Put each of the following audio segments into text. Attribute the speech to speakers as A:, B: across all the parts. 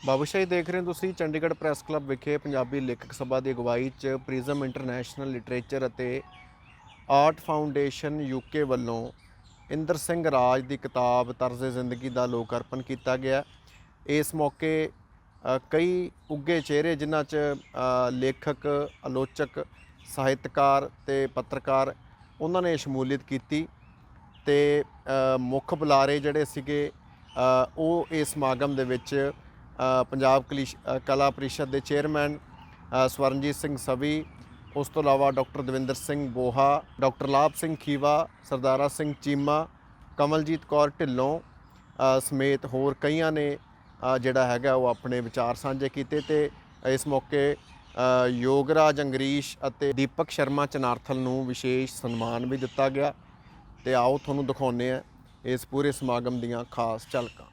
A: ਬਾਬੂਸ਼ਾਹੀ ਦੇਖ ਰਹੇ ਹੋ ਤੁਸੀਂ ਚੰਡੀਗੜ੍ਹ ਪ੍ਰੈਸ ਕਲੱਬ ਵਿਖੇ ਪੰਜਾਬੀ ਲੇਖਕ ਸਭਾ ਦੀ ਅਗਵਾਈ 'ਚ ਪ੍ਰਿਜ਼ਮ ਇੰਟਰਨੈਸ਼ਨਲ ਲਿਟਰੇਚਰ ਅਤੇ ਆਰਟ ਫਾਊਂਡੇਸ਼ਨ ਯੂਕੇ ਵੱਲੋਂ ਇੰਦਰ ਸਿੰਘ ਰਾਜ ਦੀ ਕਿਤਾਬ ਤਰਜ਼ ਜ਼ਿੰਦਗੀ ਦਾ ਲੋਕ ਅਰਪਣ ਕੀਤਾ ਗਿਆ। ਇਸ ਮੌਕੇ ਕਈ ਉੱਗੇ ਚਿਹਰੇ ਜਿਨ੍ਹਾਂ 'ਚ ਲੇਖਕ, ਆਲੋਚਕ, ਸਾਹਿਤਕਾਰ ਤੇ ਪੱਤਰਕਾਰ ਉਹਨਾਂ ਨੇ ਸ਼ਮੂਲੀਅਤ ਕੀਤੀ ਤੇ ਮੁੱਖ ਬੁਲਾਰੇ ਜਿਹੜੇ ਸੀਗੇ ਉਹ ਇਸ ਸਮਾਗਮ ਦੇ ਵਿੱਚ ਪੰਜਾਬ ਕਲਿਸ਼- ਕਲਾ ਪ੍ਰੀਸ਼ਦ ਦੇ ਚੇਅਰਮੈਨ ਸਵਰਨਜੀਤ ਸਿੰਘ ਸਵੀ, ਉਸ ਤੋਂ ਇਲਾਵਾ ਡਾਕਟਰ ਦਵਿੰਦਰ ਸਿੰਘ ਬੋਹਾ, ਡਾਕਟਰ ਲਾਭ ਸਿੰਘ ਖੀਵਾ, ਸਰਦਾਰਾ ਸਿੰਘ ਚੀਮਾ, ਕਮਲਜੀਤ ਕੌਰ ਢਿੱਲੋਂ ਸਮੇਤ ਹੋਰ ਕਈਆਂ ਨੇ ਜਿਹੜਾ ਹੈਗਾ ਉਹ ਆਪਣੇ ਵਿਚਾਰ ਸਾਂਝੇ ਕੀਤੇ ਤੇ ਇਸ ਮੌਕੇ ਯੋਗਰਾਜ ਅੰਗਰੀਸ਼ ਅਤੇ ਦੀਪਕ ਸ਼ਰਮਾ ਚਨਾਰਥਲ ਨੂੰ ਵਿਸ਼ੇਸ਼ ਸਨਮਾਨ ਵੀ ਦਿੱਤਾ ਗਿਆ। ਤੇ ਆਓ ਤੁਹਾਨੂੰ ਦਿਖਾਉਂਦੇ ਆ ਇਸ ਪੂਰੇ ਸਮਾਗਮ ਦੀਆਂ ਖਾਸ ਝਲਕਾਂ।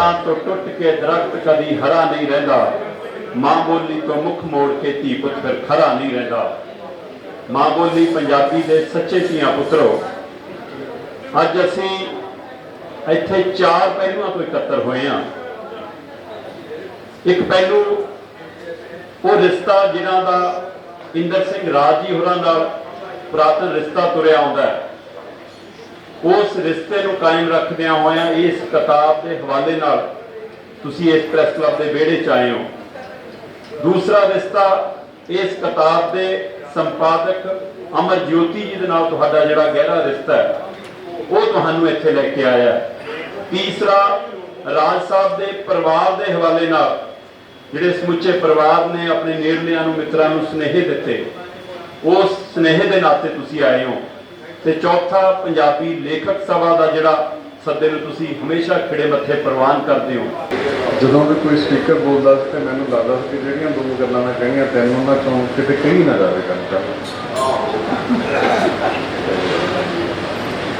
B: ਜੜਾਂ ਤੋਂ ਟੁੱਟ ਕੇ ਦਰਖਤ ਕਦੀ ਹਰਾ ਨਹੀਂ ਰਹਿੰਦਾ। ਮਾਂ ਬੋਲੀ ਤੋਂ ਮੁੱਖ ਮੋੜ ਕੇ ਧੀ ਪੁੱਤ ਫਿਰ ਖਰਾ ਨਹੀਂ ਰਹਿੰਦਾ। ਮਾਂ ਬੋਲੀ ਪੰਜਾਬੀ ਦੇ ਸੱਚੇ ਧੀਆਂ ਪੁੱਤਰੋ, ਅੱਜ ਅਸੀਂ ਇੱਥੇ ਚਾਰ ਪਹਿਲੂਆਂ ਤੋਂ ਇਕੱਤਰ ਹੋਏ ਹਾਂ। ਇੱਕ ਪਹਿਲੂ, ਉਹ ਰਿਸ਼ਤਾ ਜਿਨ੍ਹਾਂ ਦਾ ਇੰਦਰ ਸਿੰਘ ਰਾਜ ਜੀ ਹੋਰਾਂ ਦਾ ਪੁਰਾਤਨ ਰਿਸ਼ਤਾ ਤੁਰਿਆ ਆਉਂਦਾ ਹੈ। ਉਸ ਰਿਸ਼ਤੇ ਨੂੰ ਕਾਇਮ ਰੱਖਦਿਆਂ ਹੋਇਆਂ ਇਸ ਕਿਤਾਬ ਦੇ ਹਵਾਲੇ ਨਾਲ ਤੁਸੀਂ ਇਸ ਪ੍ਰੈਸ ਕਲੱਬ ਦੇ ਵਿਹੜੇ 'ਚ ਆਏ ਹੋ। ਦੂਸਰਾ ਰਿਸ਼ਤਾ ਇਸ ਕਿਤਾਬ ਦੇ ਸੰਪਾਦਕ ਅਮਰ ਜੋਤੀ ਜੀ ਦੇ ਨਾਲ ਤੁਹਾਡਾ ਜਿਹੜਾ ਗਹਿਰਾ ਰਿਸ਼ਤਾ ਹੈ, ਉਹ ਤੁਹਾਨੂੰ ਇੱਥੇ ਲੈ ਕੇ ਆਇਆ ਤੀਸਰਾ, ਰਾਜ ਸਾਹਿਬ ਦੇ ਪਰਿਵਾਰ ਦੇ ਹਵਾਲੇ ਨਾਲ ਜਿਹੜੇ ਸਮੁੱਚੇ ਪਰਿਵਾਰ ਨੇ ਆਪਣੇ ਨੇੜਲਿਆਂ ਨੂੰ, ਮਿੱਤਰਾਂ ਨੂੰ ਸੁਨੇਹੇ ਦਿੱਤੇ, ਉਸ ਸੁਨੇਹੇ ਦੇ ਨਾਤੇ ਤੁਸੀਂ ਆਏ ਹੋ। ਤੇ ਚੌਥਾ ਪੰਜਾਬੀ ਲੇਖਕ ਸਭਾ ਦਾ ਜਿਹੜਾ ਸੱਦੇ ਨੂੰ ਤੁਸੀਂ ਹਮੇਸ਼ਾ ਖਿੜੇ ਮੱਥੇ ਪ੍ਰਵਾਨ ਕਰਦੇ ਹੋ।
C: ਜਦੋਂ ਵੀ ਕੋਈ ਸਪੀਕਰ ਬੋਲਦਾ ਸੀ ਤੇ ਮੈਨੂੰ ਲੱਗਦਾ ਸੀ ਕਿ ਜਿਹੜੀਆਂ ਦੋ ਗੱਲਾਂ ਮੈਂ ਕਹੀਆਂ, ਤੈਨੂੰ ਉਹਨਾਂ ਚੋਂ ਕਿਤੇ ਕਹੀ ਨਾ ਜਾਵੇ ਕਣਕਾ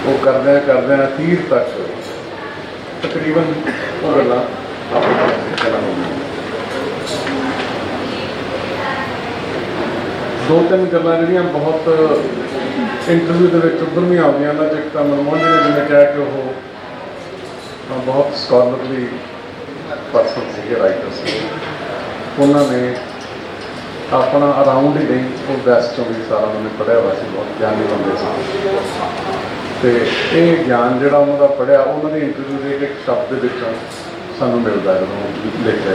C: ਉਹ ਕਰਦੇ ਕਰਦੇ ਅਖੀਰ ਤੱਕ ਤਕਰੀਬਨ ਉਹ ਗੱਲਾਂ ਆਪਣੇ ਕਲਮ ਦੋ ਤਿੰਨ ਗੱਲਾਂ ਜਿਹੜੀਆਂ ਬਹੁਤ ਇੰਟਰਵਿਊ ਦੇ ਵਿੱਚ ਉੱਭਰਵੀਆਂ ਆਉਂਦੀਆਂ ਨਾ ਇੱਕ ਤਾਂ ਮਨਮੋਹਨ ਜੀ ਨੇ ਜਿਵੇਂ ਕਿਹਾ ਕਿ ਉਹ ਬਹੁਤ ਸਕਾਲਰਲੀ ਪਰਸਨ ਸੀਗੇ ਰਾਈਟਰ ਸੀ। ਉਹਨਾਂ ਨੇ ਆਪਣਾ ਅਰਾਊਂਡ ਹੀ ਨਹੀਂ, ਉਹ ਬੈਸਟ ਚੋਂ ਵੀ ਸਾਰਾ ਉਹਨਾਂ ਨੇ ਪੜ੍ਹਿਆ ਹੋਇਆ ਸੀ, ਬਹੁਤ ਗਿਆਨੀ ਬੰਦੇ ਸੀ। ਤੇ ਇਹ ਗਿਆਨ ਜਿਹੜਾ ਉਹਨਾਂ ਦਾ ਪੜ੍ਹਿਆ, ਉਹਨਾਂ ਦੇ ਇੰਟਰਵਿਊ ਦੇ ਇੱਕ ਸ਼ਬਦ ਦੇ ਵਿੱਚੋਂ ਸਾਨੂੰ ਮਿਲਦਾ ਹੈ, ਜਦੋਂ ਲਿਖਿਆ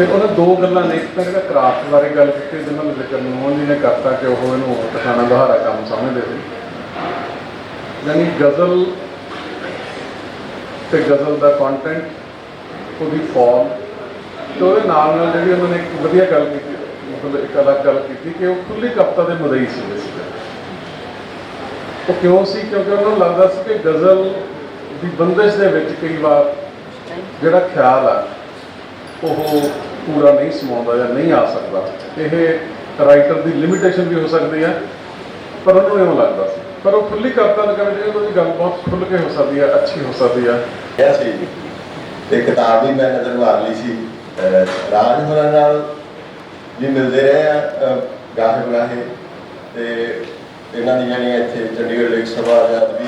C: ਹੈ ਉਹਨਾਂ ਦੋ ਗੱਲਾਂ ਨੇ, ਇੱਕ ਤਾਂ ਜਿਹੜਾ ਕਰਾਫਟ ਬਾਰੇ ਗੱਲ ਕੀਤੀ, ਜਿਹਨਾਂ ਨੂੰ ਜ਼ਿਕਰ ਮੋਹਨ ਜੀ ਨੇ ਕਰਤਾ ਕਿ ਉਹ ਇਹਨੂੰ ਟਿਕਾਣਾ ਬਹਾਰਾ ਕੰਮ ਸਮਝਦੇ ਸੀ। ਯਾਨੀ ਗਜ਼ਲ ਤੇ ਗਜ਼ਲ ਦਾ ਕੰਟੈਂਟ ਉਹਦੀ ਫਾਰਮ ਤੇ ਉਹਦੇ ਨਾਲ ਨਾਲ ਜਿਹੜੀ ਉਹਨਾਂ ਨੇ ਇੱਕ ਵਧੀਆ ਗੱਲ ਕੀਤੀ, ਮਤਲਬ ਇੱਕ ਅਲੱਗ ਗੱਲ ਕੀਤੀ ਕਿ ਉਹ ਖੁੱਲੀ ਕਵਿਤਾ ਦੇ ਮਦਈ ਸੀ ਬੇਸਿਕਲੀ ਉਹ ਕਿਉਂ ਸੀ? ਕਿਉਂਕਿ ਉਹਨਾਂ ਨੂੰ ਲੱਗਦਾ ਸੀ ਕਿ ਗਜ਼ਲ ਦੀ ਬੰਦਿਸ਼ ਦੇ ਵਿੱਚ ਕਈ ਵਾਰ ਜਿਹੜਾ ਖਿਆਲ ਆ, ਉਹ ਪੂਰਾ ਨਹੀਂ ਸਮਾਉਂਦਾ ਜਾਂ ਨਹੀਂ ਆ ਸਕਦਾ, ਇਹ ਰਾਈਟਰ ਦੀ ਲਿਮਿਟੇਸ਼ਨ ਵੀ ਹੋ ਸਕਦੀ ਹੈ, ਪਰ ਉਹਨੂੰ ਇਉਂ ਲੱਗਦਾ ਸੀ। ਪਰ ਉਹ ਖੁੱਲੀ ਕਵਿਤਾ ਦੇ ਕਰਨ ਜਿਹੜੀ ਉਹਦੀ ਗੱਲ ਬਹੁਤ ਖੁੱਲ ਕੇ ਹੋ ਸਕਦੀ ਹੈ, ਅੱਛੀ ਹੋ ਸਕਦੀ ਹੈ।
D: ਇਹ ਸੀ? ਤੇ ਕਿਤਾਬ ਵੀ ਮੈਂ ਨਜ਼ਰ ਮਾਰ ਲਈ ਸੀ ਰਾਜ ਹੋਰਾਂ ਨਾਲ ਵੀ ਮਿਲਦੇ ਰਹੇ ਆ ਗਾਹੇ। ਬਗਾਹੇ ਤੇ ਇਹਨਾਂ ਦੀ ਜਿਹੜੀਆਂ ਇੱਥੇ ਚੰਡੀਗੜ੍ਹ ਲੇਖ ਸਭਾ ਆਜ਼ਾਦ ਵੀ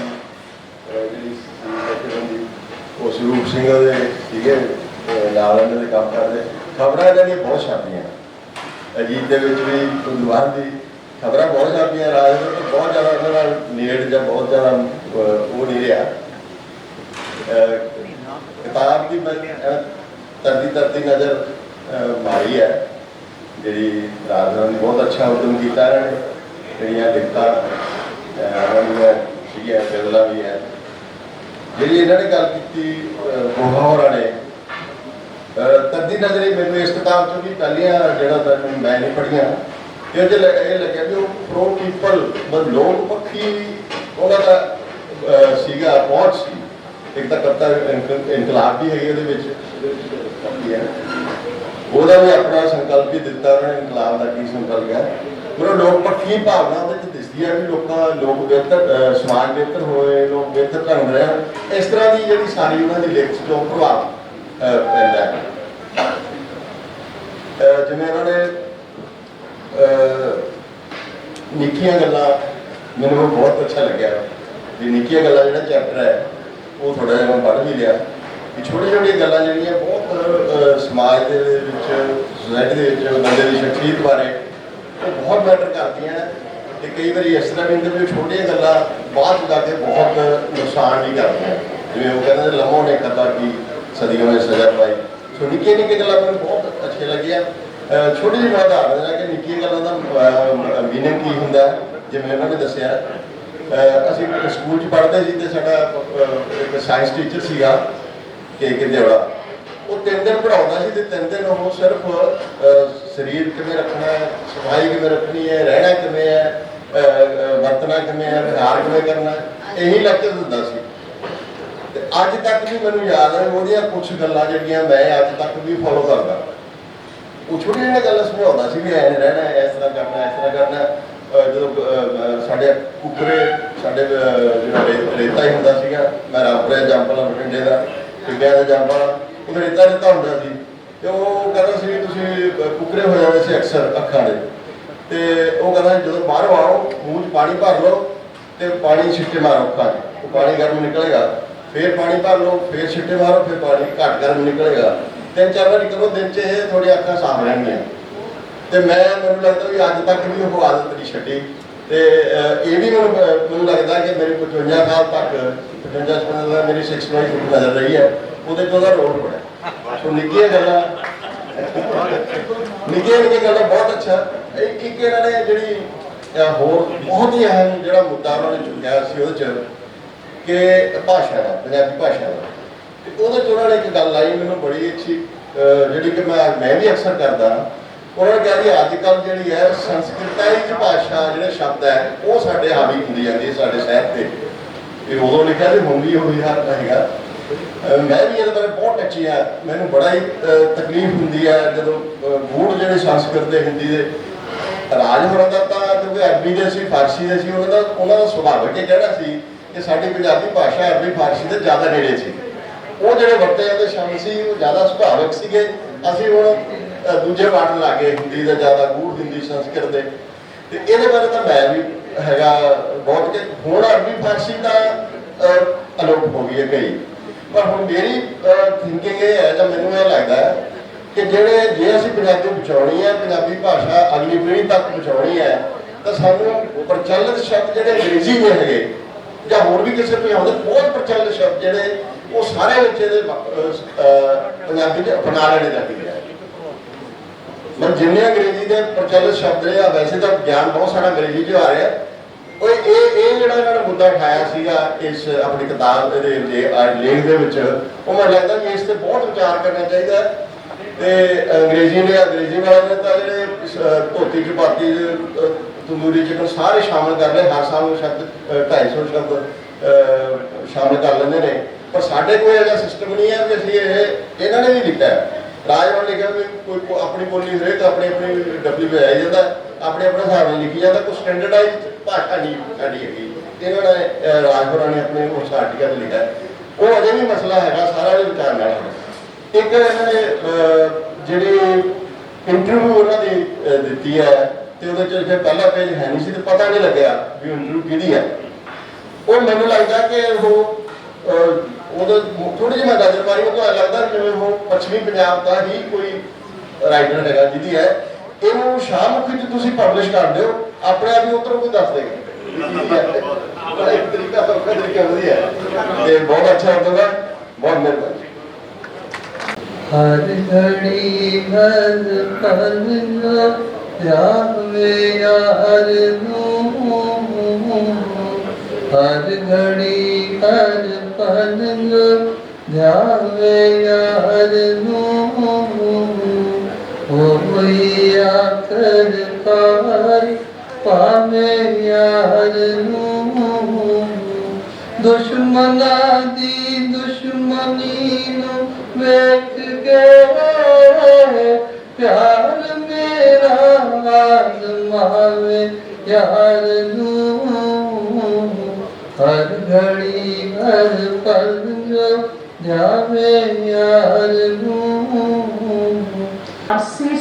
D: ਜਿਹੜੀ ਸੀ ਉਹ ਸਰੂਪ ਸਿੰਘ ਦੇ ਠੀਕ ਹੈ ਨਾਲ ਇਹਨਾਂ ਦੇ ਕੰਮ ਕਰਦੇ। ਖਬਰਾਂ ਇਹਨਾਂ ਦੀਆਂ ਬਹੁਤ ਛਾਪੀਆਂ। ਅਜੀਤ ਦੇ ਵਿੱਚ ਵੀ ਕੁਲਵਾਨ ਦੀ ਖਬਰਾਂ ਬਹੁਤ ਛਾਪੀਆਂ ਰਾਜ ਨੂੰ ਬਹੁਤ ਜ਼ਿਆਦਾ ਉਹਨਾਂ ਨਾਲ ਨੇੜ ਜਾਂ ਬਹੁਤ ਜ਼ਿਆਦਾ ਉਹ ਨਹੀਂ ਰਿਹਾ। ਕਿਤਾਬ ਦੀ ਮੈਂ ਅਹ, ਤਰਦੀ ਤਰਦੀ ਨਜ਼ਰ ਮਾਰੀ ਹੈ। ਜਿਹੜੀ ਰਾਜਨਾਥ ਨੇ ਬਹੁਤ ਅੱਛਾ ਉਦਮ ਕੀਤਾ ਇਹਨਾਂ ਨੇ ਜਿਹੜੀਆਂ ਲਿਖਤਾਂ ਅਹ, ਉਹਨਾਂ ਦੀਆਂ ਸੀਗੀਆਂ ਵੀ ਹੈ। ਜਿਹੜੀ ਇਹਨਾਂ ਨੇ ਗੱਲ ਕੀਤੀ ਅਹ, ਬੋਹਾ ਹੋਰਾਂ ਨੇ ਅਹ, ਤਰਦੀ ਮੈਨੂੰ ਇਸ ਕਿਤਾਬ ਚੋਂ ਵੀ ਪਹਿਲੀਆਂ ਜਿਹੜਾ ਤਾਂ ਮੈਂ ਨਹੀਂ ਪੜ੍ਹੀਆਂ। ਇਹ ਜੇ ਇਹ ਲੱਗਿਆ ਵੀ ਉਹ ਪ੍ਰੋ ਪੀਪਲ ਮਤਲਬ ਲੋਕ ਪੱਖੀ ਉਹਨਾਂ ਦਾ ਸੀਗਾ ਪਹੁੰਚ ਸੀ। ਇੱਕ ਤਾਂ ਕਵਿਤਾ ਇਨਕਲਾਬ ਵੀ ਹੈਗੀ ਉਹਦੇ ਵਿੱਚ ਉਹਦਾ ਵੀ ਆਪਣਾ ਸੰਕਲਪ ਵੀ ਦਿੱਤਾ ਉਹਨਾਂ ਨੇ ਇਨਕਲਾਬ ਦਾ ਕੀ ਸੰਕਲਪ ਹੈ। ਉਹ ਲੋਕ ਪੱਖੀ ਭਾਵਨਾ ਉਹਦੇ ਚ ਦਿਸਦੀ ਹੈ ਵੀ ਲੋਕਾਂ ਲੋਕ ਬਿਹਤਰ ਸਮਾਜ ਬਿਹਤਰ ਹੋਏ ਲੋਕ ਬਿਹਤਰ ਢੰਗ ਰਿਹਾ ਇਸ ਤਰ੍ਹਾਂ ਦੀ ਜਿਹੜੀ ਸਾਰੀ ਉਹਨਾਂ ਦੀ ਲਿਖਤ ਤੋਂ ਪ੍ਰਭਾਵ ਪੈਂਦਾ ਹੈ। ਜਿਵੇਂ ਉਹਨਾਂ ਨੇ ਨਿੱਕੀਆਂ ਗੱਲਾਂ, ਮੈਨੂੰ ਬਹੁਤ ਅੱਛਾ ਲੱਗਿਆ। ਵੀ ਨਿੱਕੀਆਂ ਗੱਲਾਂ ਜਿਹੜਾ ਚੈਪਟਰ ਹੈ, ਉਹ ਥੋੜਾ ਜਿਹਾ ਮੈਂ ਪੜ੍ਹ ਵੀ ਲਿਆ। ਕਿ ਛੋਟੀਆਂ ਛੋਟੀਆਂ ਗੱਲਾਂ ਜਿਹੜੀਆਂ ਬਹੁਤ ਸਮਾਜ ਦੇ ਵਿੱਚ ਸੋਸਾਇਟੀ ਦੇ ਵਿੱਚ, ਬੰਦੇ ਦੀ ਸ਼ਖਸੀਅਤ ਬਾਰੇ ਉਹ ਬਹੁਤ ਮੈਟਰ ਕਰਦੀਆਂ ਨੇ। ਤੇ ਕਈ ਵਾਰੀ ਇਸ ਤਰ੍ਹਾਂ ਵੀ ਹੁੰਦੇ ਛੋਟੀਆਂ ਗੱਲਾਂ ਬਾਅਦ ਚ ਜਾ ਕੇ ਬਹੁਤ ਨੁਕਸਾਨ ਵੀ ਕਰਦੀਆਂ ਜਿਵੇਂ ਉਹ ਕਹਿੰਦੇ ਨੇ, ਲੰਮੋ ਨੇ ਕਦਾ ਕਿ ਸਦੀਆਂ ਵਿੱਚ ਸਜ਼ਾ ਪਾਈ। ਸੋ ਨਿੱਕੀਆਂ ਨਿੱਕੀਆਂ ਗੱਲਾਂ ਮੈਨੂੰ ਬਹੁਤ ਅੱਛੀਆਂ ਲੱਗੀਆਂ। ਛੋਟੀ ਜਿਹੀ ਮੈਂ ਉਦਾਹਰਨ ਦੇਣਾ ਕਿ ਨਿੱਕੀਆਂ ਗੱਲਾਂ ਦਾ ਮੀਨਿੰਗ ਕੀ ਹੁੰਦਾ ਜਿਵੇਂ ਉਹਨਾਂ ਨੇ ਦੱਸਿਆ। ਅਸੀਂ ਸਕੂਲ 'ਚ ਪੜ੍ਹਦੇ ਸੀ ਤੇ ਸਾਡਾ ਇੱਕ ਸਾਇੰਸ ਟੀਚਰ ਸੀਗਾ, ਕੇ ਕੇ ਦੇਵੜਾ ਉਹ ਤਿੰਨ ਦਿਨ ਪੜਾਉਂਦਾ ਸੀ ਤੇ ਤਿੰਨ ਦਿਨ ਉਹ ਸਿਰਫ ਸਰੀਰ ਕਿਵੇਂ ਰੱਖਣਾ ਹੈ, ਸਫ਼ਾਈ ਕਿਵੇਂ ਰੱਖਣੀ ਹੈ, ਰਹਿਣਾ ਕਿਵੇਂ ਹੈ ਵਰਤਣਾ ਕਿਵੇਂ ਹੈ, ਵਿਹਾਰ ਕਿਵੇਂ ਕਰਨਾ ਹੈ, ਇਹੀ ਲੈਕਚਰ ਦਿੰਦਾ ਸੀ। ਅੱਜ ਤੱਕ ਵੀ ਮੈਨੂੰ ਯਾਦ ਹੈ ਉਹਦੀਆਂ ਕੁਝ ਗੱਲਾਂ ਜਿਹੜੀਆਂ ਮੈਂ ਅੱਜ ਤੱਕ ਵੀ ਫੋਲੋ ਕਰਦਾ। ਉਹ ਛੋਟੀਆਂ ਜਿਹੀਆਂ ਗੱਲਾਂ ਸਮਝਾਉਂਦਾ ਸੀ ਵੀ ਐਂ ਰਹਿਣਾ ਇਸ ਤਰ੍ਹਾਂ ਕਰਨਾ ਇਸ ਤਰ੍ਹਾਂ ਕਰਨਾ। ਜਦੋਂ ਸਾਡੇ ਕੁਕਰੇ ਸਾਡੇ ਜਿਹੜਾ ਰੇਤਾ ਹੀ ਹੁੰਦਾ ਸੀਗਾ ਮੈਂ ਰਾਮਪੁਰੇ ਜੰਪਲਾ ਬਠਿੰਡੇ ਦਾ ਟਿੱਬਿਆਂ ਦਾ ਜੰਪਲਾ ਉਹ ਰੇਤਾ ਰੇਤਾ ਹੁੰਦਾ ਸੀ। ਤੇ ਉਹ ਕਹਿੰਦਾ ਸੀ ਵੀ ਤੁਸੀਂ ਅਹ, ਕੁਕਰੇ ਹੋ ਜਾਂਦੇ ਸੀ ਅਕਸਰ ਅੱਖਾਂ ਦੇ। ਤੇ ਉਹ ਕਹਿੰਦਾ ਸੀ, ਜਦੋਂ ਬਾਹਰੋਂ ਆਓ ਮੂੰਹ 'ਚ ਪਾਣੀ ਭਰ ਲਓ ਤੇ ਪਾਣੀ ਛਿੱਟੇ ਮਾਰੋ ਅੱਖਾਂ 'ਚ। ਉਹ ਪਾਣੀ ਗਰਮ ਨਿਕਲੇਗਾ। ਫਿਰ ਪਾਣੀ ਭਰ ਲਓ, ਫਿਰ ਛਿੱਟੇ ਮਾਰੋ, ਫਿਰ ਪਾਣੀ ਘੱਟ ਗਰਮ ਨਿਕਲੇਗਾ। ਤਿੰਨ ਚਾਰ ਵਾਰੀ ਕਰੋ, ਦਿਨ 'ਚ ਇਹ ਥੋੜੀ ਅੱਖਾਂ ਸਾਫ਼ ਰਹਿਣਗੀਆਂ। ਤੇ ਮੈਂ, ਮੈਨੂੰ ਲੱਗਦਾ ਵੀ ਅੱਜ ਤੱਕ ਵੀ ਉਹ ਆਦਤ ਨਹੀਂ ਛੱਡੀ। ਤੇ ਇਹ ਵੀ ਮੈਨੂੰ ਮੈਨੂੰ ਲੱਗਦਾ ਕਿ ਮੇਰੀ 55 ਸਾਲ ਤੱਕ 55 ਸਾਲ ਦਾ ਮੇਰੀ 6 ਵਾਈ ਨਜ਼ਰ ਰਹੀ ਹੈ। ਉਹਦੇ 'ਚ ਉਹਦਾ ਰੋਲ ਬੜਾ ਸੋ ਨਿੱਕੀਆਂ ਗੱਲਾਂ। ਨਿੱਕੀਆਂ ਨਿੱਕੀਆਂ ਗੱਲਾਂ ਬਹੁਤ ਅੱਛਾ। ਇੱਕ ਇੱਕ ਇਹਨਾਂ ਨੇ ਜਿਹੜੀ ਹੋਰ, ਬਹੁਤ ਹੀ ਅਹਿਮ ਜਿਹੜਾ ਮੁੱਦਾ ਉਹਨਾਂ ਨੇ ਚੁੱਕਿਆ ਸੀ ਉਹਦੇ 'ਚ ਕਿ ਭਾਸ਼ਾ ਦਾ ਪੰਜਾਬੀ ਭਾਸ਼ਾ ਦਾ। ਤੇ ਉਹਦੇ 'ਚ ਉਹਨਾਂ ਨੇ ਇੱਕ ਗੱਲ ਆਈ ਮੈਨੂੰ ਬੜੀ ਅੱਛੀ ਜਿਹੜੀ ਕਿ ਮੈਂ ਮੈਂ ਵੀ ਅਕਸਰ ਕਰਦਾ ਉਹਨਾਂ ਨੇ ਕਿਹਾ ਜੀ ਅੱਜ ਕੱਲ ਜਿਹੜੀ ਹੈ ਸੰਸਕ੍ਰਿਤਾਈ ਭਾਸ਼ਾ ਜਿਹੜੇ ਸ਼ਬਦ ਹੈ ਉਹ ਸਾਡੇ ਹਾਵੀ ਹੁੰਦੀ ਜਾਂਦੀ ਹੈ ਸਾਡੇ ਸਾਹਿਤ ਤੇ। ਇਹ ਉਦੋਂ ਲਿਖਿਆ ਤੇ ਹੁਣ ਵੀ ਉਹੀ ਹਾਲ ਹੈਗਾ। ਮੈਂ ਵੀ ਇਹਦੇ ਬਾਰੇ ਬਹੁਤ ਟੱਚੀ ਆ ਮੈਨੂੰ ਬੜਾ ਹੀ ਤਕਲੀਫ ਹੁੰਦੀ ਹੈ ਜਦੋਂ ਅਹ, ਜਿਹੜੇ ਸੰਸਕ੍ਰਿਤ ਦੇ ਹਿੰਦੀ ਦੇ। ਰਾਜ ਹੋਰਾਂ ਦਾ ਤਾਂ ਕਿਉਂਕਿ ਅਰਬੀ ਦੇ ਸੀ ਫਾਰਸੀ ਦੇ ਸੀ ਉਹਨਾਂ ਦਾ ਉਹਨਾਂ ਦਾ ਸੁਭਾਵਿਕ ਹੀ ਕਹਿਣਾ ਸੀ? ਕਿ ਸਾਡੀ ਪੰਜਾਬੀ ਭਾਸ਼ਾ ਅਰਬੀ ਫਾਰਸੀ ਦੇ ਜ਼ਿਆਦਾ ਨੇੜੇ ਸੀ। ਉਹ ਜਿਹੜੇ ਵਰਤੇ ਜਾਂਦੇ ਸ਼ਬਦ ਸੀ, ਉਹ ਜ਼ਿਆਦਾ ਸੁਭਾਵਿਕ ਸੀਗੇ। ਅਸੀਂ ਹੁਣ ਦੂਜੇ ਵਰਡ ਲਾਗੇ ਹਿੰਦੀ ਦਾ ਜ਼ਿਆਦਾ ਗੂੜ ਹਿੰਦੀ ਸੰਸਕ੍ਰਿਤ ਦੇ। ਤੇ ਇਹਦੇ ਬਾਰੇ ਤਾਂ ਮੈਂ ਵੀ ਹੈਗਾ ਬਹੁਤ ਕਿ ਹੁਣ ਅਰਬੀ ਫਾਰਸੀ ਤਾਂ ਅਲੋਪ ਹੋ ਗਈ ਹੈ ਕਈ। ਪਰ ਹੁਣ ਮੇਰੀ ਥਿੰਕਿੰਗ ਇਹ ਹੈ ਜਾਂ ਮੈਨੂੰ ਇਹ ਲੱਗਦਾ ਹੈ ਕਿ ਜਿਹੜੇ, ਜੇ ਅਸੀਂ ਪੰਜਾਬੀ ਬਚਾਉਣੀ ਹੈ, ਪੰਜਾਬੀ ਭਾਸ਼ਾ ਅਗਲੀ ਪੀੜ੍ਹੀ ਤੱਕ ਪਹੁੰਚਾਉਣੀ ਹੈ, ਤਾਂ ਸਾਨੂੰ ਪ੍ਰਚਲਿਤ ਸ਼ਬਦ ਜਿਹੜੇ ਅੰਗਰੇਜ਼ੀ ਦੇ ਹੈਗੇ ਹੋਰ ਵੀ ਕਿਸੇ ਪੰਜਾਬ ਦੇ ਬਹੁਤ ਪ੍ਰਚਲਿਤ ਸ਼ਬਦ ਜਿਹੜੇ ਉਹ ਸਾਰੇ ਵਿੱਚ ਇਹਦੇ ਪੰਜਾਬੀ ਦੇ ਅਪਣਾ ਲੈਣੇ ਚਾਹੀਦੇ ਆ। ਮੈਂ ਜਿੰਨੇ ਅੰਗਰੇਜ਼ੀ ਦੇ ਪ੍ਰਚਲਿਤ ਸ਼ਬਦ ਆ ਵੈਸੇ ਤਾਂ ਗਿਆਨ ਬਹੁਤ ਸਾਰਾ ਅੰਗਰੇਜ਼ੀ 'ਚ ਆ ਰਿਹਾ। ਉਹ ਇਹ ਇਹ ਜਿਹੜਾ ਇਹਨਾਂ ਨੇ ਮੁੱਦਾ ਉਠਾਇਆ ਸੀਗਾ ਇਸ ਆਪਣੀ ਕਿਤਾਬ ਦੇ ਲੇਖ ਦੇ ਵਿੱਚ, ਉਹ ਮੈਨੂੰ ਲੱਗਦਾ ਕਿ ਇਸ ਤੇ ਬਹੁਤ ਵਿਚਾਰ ਕਰਨਾ ਚਾਹੀਦਾ ਤੇ ਅੰਗਰੇਜ਼ੀ ਨੇ, ਅੰਗਰੇਜ਼ੀ ਵਾਲਿਆਂ ਨੇ ਤਾਂ ਜਿਹੜੇ ਧੋਤੀ ਚਪਾਤੀ ਭਾਤੀ ਤੰਦੂਰੀ ਚਿਕਨ ਸਾਰੇ ਸ਼ਾਮਲ ਕਰ ਲਏ ਹਰ ਸਾਲ ਨੂੰ ਸ਼ਬਦ ਅਹ, 250 ਸ਼ਬਦ ਅਹ, ਸ਼ਾਮਲ ਕਰ ਲੈਂਦੇ ਨੇ। ਪਰ ਸਾਡੇ ਕੋਲ ਇਹਦਾ ਸਿਸਟਮ ਨਹੀਂ ਹੈ ਵੀ ਅਸੀਂ ਇਹ ਇਹਨਾਂ ਨੇ ਵੀ ਲਿਖਿਆ ਰਾਜਵਾਨ ਲਿਖਿਆ ਵੀ ਕੋਈ ਆਪਣੀ ਬੋਲੀ ਹਰੇਕ ਆਪਣੀ ਆਪਣੀ ਡਬਲੀ ਵਿੱਚ ਜਾਂਦਾ ਆਪਣੇ ਆਪਣੇ ਹਿਸਾਬ ਨਾਲ ਲਿਖੀ ਜਾਂਦਾ ਕੋਈ ਸਟੈਂਡਰਡਾਈਜ਼ ਭਾਸ਼ਾ ਨਹੀਂ ਸਾਡੀ ਹੈਗੀ। ਇਹਨਾਂ ਨੇ ਰਾਜਪੁਰਾ ਨੇ ਆਪਣੇ ਉਸ ਆਰਟੀਕਲ ਲਿਖਿਆ ਉਹ ਅਜੇ ਵੀ ਮਸਲਾ ਹੈਗਾ ਸਾਰਾ ਦੇ ਵਿਚਾਰ ਨਾਲ ਇੱਕ ਇਹਨਾਂ ਨੇ ਜਿਹੜੀ ਇੰਟਰਵਿਊ ਉਹਨਾਂ ਦੀ ਦਿੱਤੀ ਹੈ ਤੇ ਉਹਦੇ ਚ ਜੇ ਪਹਿਲਾ ਪੇਜ ਹੈ ਨਹੀਂ ਸੀ ਤੇ ਪਤਾ ਨਹੀਂ ਲੱਗਿਆ ਵੀ ਇੰਟਰਵਿਊ ਕਿਹਦੀ ਹੈ। ਉਹ ਮੈਨੂੰ ਲੱਗਦਾ ਕਿ ਉਹ ਉਹਦੇ ਥੋੜੀ ਜਿਹੀ ਮੈਂ ਨਜ਼ਰ ਮਾਰੀ ਉਹ ਤਾਂ ਲੱਗਦਾ ਜਿਵੇਂ ਉਹ ਪੱਛਮੀ ਪੰਜਾਬ ਦਾ ਹੀ ਕੋਈ ਰਾਈਟਰ ਹੈਗਾ ਜਿਹਦੀ ਹੈ। ਇਹਨੂੰ ਸ਼ਾਹਮੁਖੀ ਚ ਤੁਸੀਂ ਪਬਲਿਸ਼ ਕਰ ਦਿਓ, ਆਪਣੇ ਆਪ ਹੀ ਉੱਧਰੋਂ ਕੋਈ ਦੱਸ ਦੇਗਾ। ਬੜਾ ਇੱਕ ਤਰੀਕਾ ਸੌਖਾ ਤਰੀਕਾ ਵਧੀਆ ਤੇ ਬਹੁਤ ਅੱਛਾ ਹੋਵੇਗਾ ਬਹੁਤ ਮਿਹਰਬਾਨੀ।
E: ਹਰ ਘੜੀ ਹਰ ਪਲ ਜਾਵੇ ਹਰ ਘੜੀ ਹਰ ਪਲ ਜਾਵੇ ਯਾਰ ਨੂੰ ਹੋਈ ਆਖਰ ਕਾਰ ਪਾਵੇ ਯਾਰ ਨੂੰ ਦੁਸ਼ਮਨਾਂ ਦੀ ਦੁਸ਼ਮਣੀ ਨੂੰ ਵੇਖ ਕੇ ਪਿਆਰ ਮੇਰਾ ਆਜ਼ਮਾ ਪਾਵੇ ਯਾਰ ਨੂੰ ਹਰ ਘੜੀ ਹਰ ਪਲ ਜਾਵੇ ਯਾਰ ਨੂੰ।
F: ਫਾਰਸੀ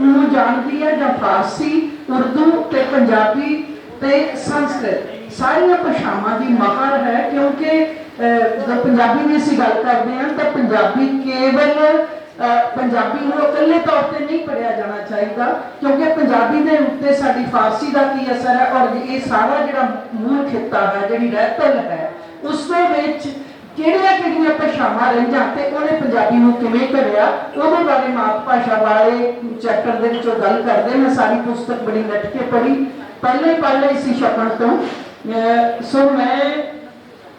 F: ਨੂੰ ਜਾਣਦੀ ਹੈ ਜਾਂ ਫਾਰਸੀ ਉਰਦੂ ਤੇ ਪੰਜਾਬੀ ਤੇ ਸੰਸਕ੍ਰਿਤ। ਸਾਰੀਆਂ ਭਾਸ਼ਾਵਾਂ ਦੀ ਮਾਹਰ ਹੈ ਕਿਉਂਕਿ ਅਹ, ਪੰਜਾਬੀ ਦੀ ਅਸੀਂ ਗੱਲ ਕਰਦੇ ਹਾਂ ਤਾਂ ਪੰਜਾਬੀ ਕੇਵਲ ਪੰਜਾਬੀ ਨੂੰ ਇਕੱਲੇ ਤੌਰ ਤੇ ਨਹੀਂ ਪੜਿਆ ਜਾਣਾ ਚਾਹੀਦਾ, ਕਿਉਂਕਿ ਪੰਜਾਬੀ ਦੇ ਉੱਤੇ ਸਾਡੀ ਫਾਰਸੀ ਦਾ ਕੀ ਅਸਰ ਹੈ ਔਰ ਇਹ ਸਾਰਾ ਜਿਹੜਾ ਮੂਲ ਖਿੱਤਾ ਹੈ, ਜਿਹੜੀ ਰਹਿਤਲ ਹੈ, ਉਸ ਦੇ ਵਿੱਚ ਕਿਹੜੀਆਂ ਕਿਹੜੀਆਂ ਭਾਸ਼ਾਵਾਂ ਰਹੀਆਂ ਤੇ ਉਹਨੇ ਪੰਜਾਬੀ ਨੂੰ ਕਿਵੇਂ ਕਰਿਆ ਉਹਦੇ ਬਾਰੇ ਮਾਤ ਭਾਸ਼ਾ ਵਾਲੇ ਚੈਪਟਰ ਦੇ ਵਿੱਚੋਂ ਗੱਲ ਕਰਦੇ ਮੈਂ ਸਾਰੀ ਪੁਸਤਕ ਬੜੀ ਨੱਟ ਕੇ ਪੜ੍ਹੀ। ਪਹਿਲੇ ਪਹਿਲੇ ਇਸੀ ਛਪਣ ਤੋਂ। ਅਹ ਸੋ ਮੈਂ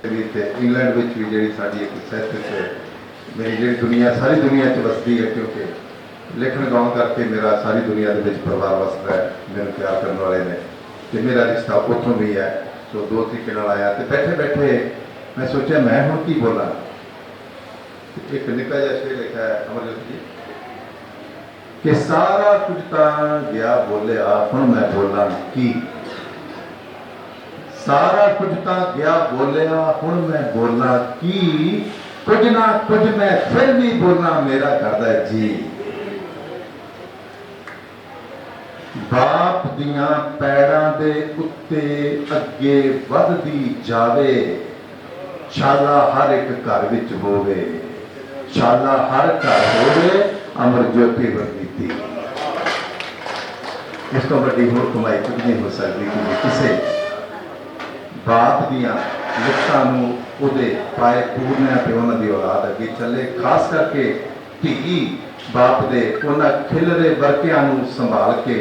G: ਵੀ ਤੇ ਇੰਗਲੈਂਡ ਵਿੱਚ ਵੀ ਜਿਹੜੀ ਸਾਡੀ ਇੱਕ ਸਹਿਤ ਚ ਮੇਰੀ ਜਿਹੜੀ ਦੁਨੀਆ ਸਾਰੀ ਦੁਨੀਆ ਚ ਵਸਦੀ ਹੈ ਕਿਉਂਕਿ ਲਿਖਣ ਗਾਉਣ ਕਰਕੇ ਮੇਰਾ ਸਾਰੀ ਦੁਨੀਆ ਦੇ ਵਿੱਚ ਪਰਿਵਾਰ ਵਸਦਾ ਹੈ ਮੈਨੂੰ ਪਿਆਰ ਕਰਨ ਵਾਲੇ ਨੇ ਤੇ ਮੇਰਾ ਰਿਸ਼ਤਾ ਉੱਥੋਂ ਵੀ ਹੈ ਸੋ ਦੋ ਤਰੀਕੇ ਨਾਲ ਆਇਆ ਤੇ ਬੈਠੇ ਬੈਠੇ ਮੈਂ ਸੋਚਿਆ ਮੈਂ ਹੁਣ ਕੀ ਬੋਲਾਂ ਤੇ ਇੱਕ ਨਿੱਕਾ ਜਿਹਾ ਸ਼ੇਰ ਲਿਖਿਆ ਹੈ ਅਮਰਜੋਤ ਜੀ ਕਿ ਸਾਰਾ ਕੁਝ ਤਾਂ ਗਿਆ ਬੋਲਿਆ ਹੁਣ ਮੈਂ ਬੋਲਾਂ ਕੀ ਸਾਰਾ ਕੁਝ ਤਾਂ ਗਿਆ ਬੋਲਿਆ ਹੁਣ ਮੈਂ ਬੋਲਾਂ ਕੀ ਕੁਝ ਨਾ ਕੁਝ ਮੈਂ ਫਿਰ ਵੀ ਬੋਲਾਂ ਮੇਰਾ ਕਰਦਾ ਜੀ। ਬਾਪ ਦੀਆਂ ਪੈੜਾਂ ਦੇ ਉੱਤੇ ਅੱਗੇ ਵੱਧਦੀ ਜਾਵੇ, ਛਾਲਾ ਹਰ ਇੱਕ ਘਰ ਵਿੱਚ ਹੋਵੇ। ਛਾਲਾ ਹਰ ਘਰ ਹੋਵੇ, ਅਮਰ ਜੋਤੀ ਵਰਗੀ ਇਸ ਤੋਂ ਵੱਡੀ ਹੋਰ ਕਮਾਈ ਕੁਝ ਨਹੀਂ ਹੋ ਸਕਦੀ ਕਿ ਕਿਸੇ ਬਾਪ ਦੀਆਂ ਲਿਖਤਾਂ ਨੂੰ ਉਹਦੇ ਪਾਏ ਪੂਰਨਿਆਂ ਤੇ ਉਹਨਾਂ ਦੀ ਔਲਾਦ ਅੱਗੇ ਚੱਲੇ। ਖਾਸ ਕਰਕੇ ਧੀ ਬਾਪ ਦੇ ਉਹਨਾਂ ਖਿਲਰੇ ਵਰਕਿਆਂ ਨੂੰ ਸੰਭਾਲ ਕੇ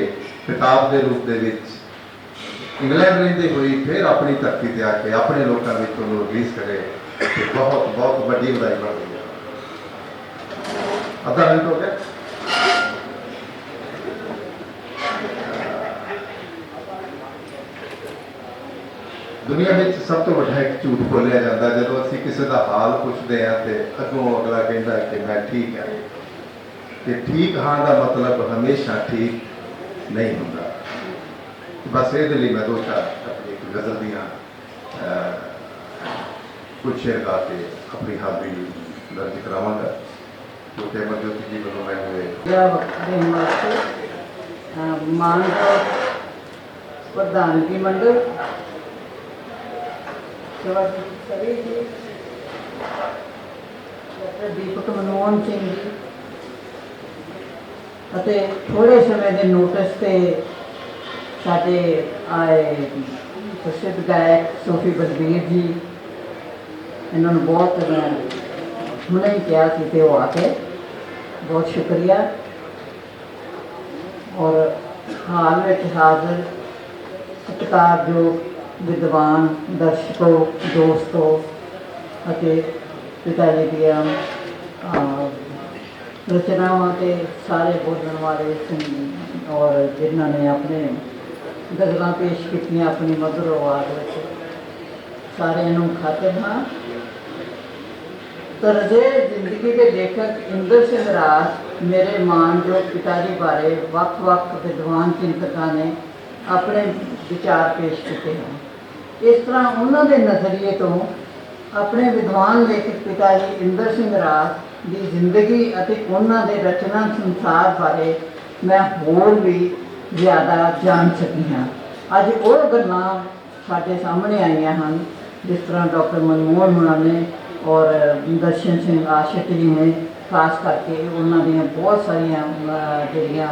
G: ਕਿਤਾਬ ਦੇ ਰੂਪ ਦੇ ਵਿੱਚ ਇੰਗਲੈਂਡ ਰਹਿੰਦੇ ਹੋਈ ਫਿਰ ਆਪਣੀ ਧਰਤੀ ਤੇ ਆ ਕੇ ਆਪਣੇ ਲੋਕਾਂ ਵਿੱਚ ਉਹਨੂੰ ਰਿਲੀਜ਼ ਕਰੇ ਤੇ ਬਹੁਤ ਬਹੁਤ ਵੱਡੀ ਵਧਾਈ ਬਣਦੀ ਹੈ ਅੱਧਾ ਮਿੰਟ ਹੋ ਗਿਆ ਦੁਨੀਆ ਵਿੱਚ ਸਭ ਤੋਂ ਵੱਡਾ ਇੱਕ ਝੂਠ ਬੋਲਿਆ ਜਾਂਦਾ ਜਦੋਂ ਅਸੀਂ ਕਿਸੇ ਦਾ ਹਾਲ ਪੁੱਛਦੇ ਹਾਂ ਤੇ ਅੱਗੋਂ ਅਗਲਾ ਕਹਿੰਦਾ ਕਿ ਮੈਂ ਠੀਕ ਹਾਂ। ਤੇ ਠੀਕ ਹਾਂ ਦਾ ਮਤਲਬ ਹਮੇਸ਼ਾ ਠੀਕ ਨਹੀਂ ਹੁੰਦਾ। ਬਸ ਇਹਦੇ ਲਈ ਮੈਂ ਦੋ ਚਾਰ ਆਪਣੀ ਇੱਕ ਗਜ਼ਲ ਦੀਆਂ ਅਹ, ਕੁਝ ਸ਼ੇਰ ਗਾ ਕੇ ਆਪਣੀ ਹਾਜ਼ਰੀ ਦਰਜ ਕਰਾਵਾਂਗਾ। ਜੋ ਕਿ ਅਮਰਜੋਤੀ ਜੀ ਵੱਲੋਂ ਮੈਂ ਹੋਏ।
F: ਜਿਹੜਾ ਵਕਤ ਦੇਣ ਵਾਸਤੇ ਪ੍ਰਧਾਨਗੀ ਮੰਡਲ ਸੇਵਾ ਸਰੀ ਡਾਕਟਰ ਦੀਪਕ ਮਨਮੋਹਨ ਸਿੰਘ ਜੀ ਅਤੇ ਥੋੜੇ ਸਮੇਂ ਦੇ ਨੋਟਿਸ ਤੇ ਸਾਡੇ ਆਏ ਪ੍ਰਸਿੱਧ ਗਾਇਕ ਸੋਫੀ ਬਲਬੀਰ ਜੀ। ਇਹਨਾਂ ਨੂੰ ਬਹੁਤ ਮੈਂ ਹੁਣੇ ਹੀ ਕਿਹਾ ਸੀ ਤੇ ਉਹ ਆ ਕੇ ਬਹੁਤ ਸ਼ੁਕਰੀਆ। ਔਰ ਹਾਲ ਵਿੱਚ ਹਾਜ਼ਰ ਸਤਿਕਾਰਯੋਗ ਵਿਦਵਾਨ, ਦਰਸ਼ਕੋ, ਦੋਸਤੋ ਅਤੇ ਪਿਤਾ ਜੀ ਦੀਆਂ ਰਚਨਾਵਾਂ ਤੇ ਸਾਰੇ ਬੋਲਣ ਵਾਲੇ ਔਰ ਜਿਨ੍ਹਾਂ ਨੇ ਆਪਣੇ ਗਜ਼ਲਾਂ ਪੇਸ਼ ਕੀਤੀਆਂ ਆਪਣੀ ਮਧੁਰ ਆਵਾਜ਼ ਵਿੱਚ। ਸਾਰਿਆਂ ਨੂੰ ਖਾਤਰ ਹਾਂ। ਤਰਜ਼ੇ ਜ਼ਿੰਦਗੀ ਦੇ ਲੇਖਕ ਇੰਦਰ ਸਿੰਘ ਰਾਜ ਮੇਰੇ ਮਾਨਯੋਗ ਪਿਤਾ ਜੀ ਬਾਰੇ ਵੱਖ-ਵੱਖ ਵਿਦਵਾਨ ਚਿੰਤਕਾਂ ਨੇ ਆਪਣੇ ਵਿਚਾਰ ਪੇਸ਼ ਕੀਤੇ ਹਨ। ਇਸ ਤਰ੍ਹਾਂ ਉਹਨਾਂ ਦੇ ਨਜ਼ਰੀਏ ਤੋਂ ਆਪਣੇ ਵਿਦਵਾਨ ਲੇਖਕ ਪਿਤਾ ਜੀ ਇੰਦਰ ਸਿੰਘ ਰਾਜ ਦੀ ਜ਼ਿੰਦਗੀ ਅਤੇ ਉਹਨਾਂ ਦੇ ਰਚਨਾ ਸੰਸਾਰ ਬਾਰੇ ਮੈਂ ਹੋਰ ਵੀ ਜ਼ਿਆਦਾ ਜਾਣ ਸਕੀ ਹਾਂ। ਅੱਜ ਉਹ ਗੱਲਾਂ ਸਾਡੇ ਸਾਹਮਣੇ ਆਈਆਂ ਹਨ, ਜਿਸ ਤਰ੍ਹਾਂ ਡਾਕਟਰ ਮਨਮੋਹਨ ਹੁਣਾਂ ਨੇ ਔਰ ਦਰਸ਼ਨ ਸਿੰਘ ਆਸ਼ਿਕ ਜੀ ਨੇ ਖਾਸ ਕਰਕੇ ਉਹਨਾਂ ਦੀਆਂ ਬਹੁਤ ਸਾਰੀਆਂ ਜਿਹੜੀਆਂ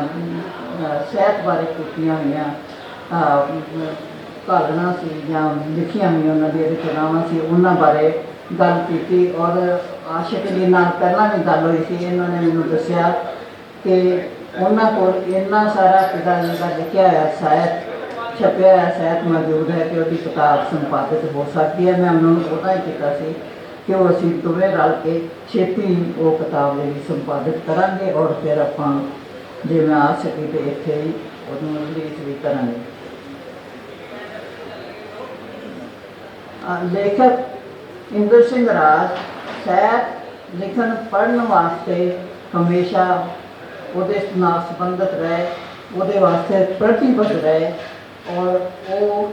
F: ਸਿਹਤ ਬਾਰੇ ਕੀਤੀਆਂ ਹੋਈਆਂ ਕਾਲਣਾ ਸੀ ਜਾਂ ਲਿਖੀਆਂ ਹੋਈਆਂ ਉਹਨਾਂ ਦੀਆਂ ਰਚਨਾਵਾਂ ਸੀ, ਉਹਨਾਂ ਬਾਰੇ ਗੱਲ ਕੀਤੀ ਔਰ ਆਸ਼ਿਕ ਜੀ ਨਾਲ ਪਹਿਲਾਂ ਵੀ ਗੱਲ ਹੋਈ ਸੀ, ਇਹਨਾਂ ਨੇ ਮੈਨੂੰ ਦੱਸਿਆ ਕਿ ਉਹਨਾਂ ਕੋਲ ਇੰਨਾ ਸਾਰਾ ਪਿਤਾ ਜੀ ਦਾ ਲਿਖਿਆ ਹੋਇਆ ਸਾਹਿਤ ਛਪਿਆ ਹੋਇਆ ਸਾਹਿਤ ਮੌਜੂਦ ਹੈ ਕਿ ਉਹਦੀ ਕਿਤਾਬ ਸੰਪਾਦਿਤ ਹੋ ਸਕਦੀ ਹੈ। ਮੈਂ ਉਹਨਾਂ ਨੂੰ ਉਹਦਾ ਹੀ ਕੀਤਾ ਸੀ ਕਿ ਉਹ ਅਸੀਂ ਦੋਵੇਂ ਰਲ ਕੇ ਛੇਤੀ ਉਹ ਕਿਤਾਬ ਲਈ ਸੰਪਾਦਿਤ ਕਰਾਂਗੇ ਔਰ ਫਿਰ ਆਪਾਂ, ਜੇ ਮੈਂ ਆ ਸਕੀ ਤੇ ਇੱਥੇ ਹੀ ਉਹਨੂੰ ਰਿਲੀਜ਼ ਵੀ ਕਰਾਂਗੇ। ਲੇਖਕ ਇੰਦਰ ਸਿੰਘ ਰਾਜ ਸਾਹਿਤ ਲਿਖਣ ਪੜ੍ਹਨ ਵਾਸਤੇ ਹਮੇਸ਼ਾ ਉਹਦੇ ਨਾਲ ਸੰਬੰਧਿਤ ਰਹੇ, ਉਹਦੇ ਵਾਸਤੇ ਪ੍ਰਤੀਬੱਧ ਰਹੇ ਔਰ ਉਹ